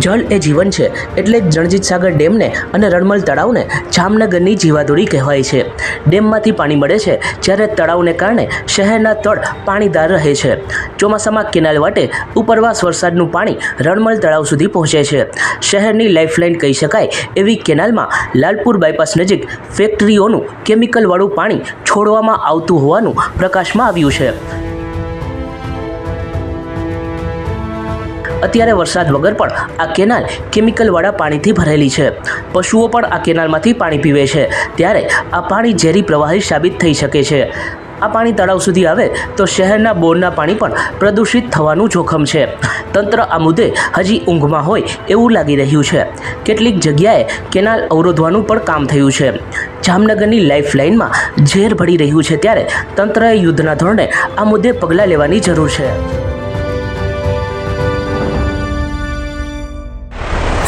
જળ એ જીવન છે, એટલે જ રણજીત સાગર ડેમને અને રણમલ તળાવને જામનગરની જીવાદોરી કહેવાય છે. ડેમમાંથી પાણી મળે છે, જ્યારે તળાવને કારણે શહેરના તળ પાણીદાર રહે છે. ચોમાસામાં કેનાલ વાટે ઉપરવાસ વરસાદનું પાણી રણમલ તળાવ સુધી પહોંચે છે. શહેરની લાઇફલાઇન કહી શકાય એવી કેનાલમાં લાલપુર બાયપાસ નજીક ફેક્ટરીઓનું કેમિકલવાળું પાણી છોડવામાં આવતું હોવાનું પ્રકાશમાં આવ્યું છે. અત્યારે વરસાદ વગર પણ આ કેનાલ કેમિકલવાળા પાણીથી ભરેલી છે. પશુઓ પણ આ કેનાલમાંથી પાણી પીવે છે. ત્યારે આ પાણી ઝેરી પ્રવાહી સાબિત થઈ શકે છે. આ પાણી તળાવ સુધી આવે તો શહેરના બોરના પાણી પણ પ્રદૂષિત થવાનું જોખમ છે. તંત્ર આ મુદ્દે હજી ઊંઘમાં હોય એવું લાગી રહ્યું છે. કેટલીક જગ્યાએ કેનાલ અવરોધવાનું પણ કામ થયું છે. જામનગરની લાઇફલાઇનમાં ઝેર ભળી રહ્યું છે ત્યારે તંત્રએ યુદ્ધના ધોરણે આ મુદ્દે પગલાં લેવાની જરૂર છે.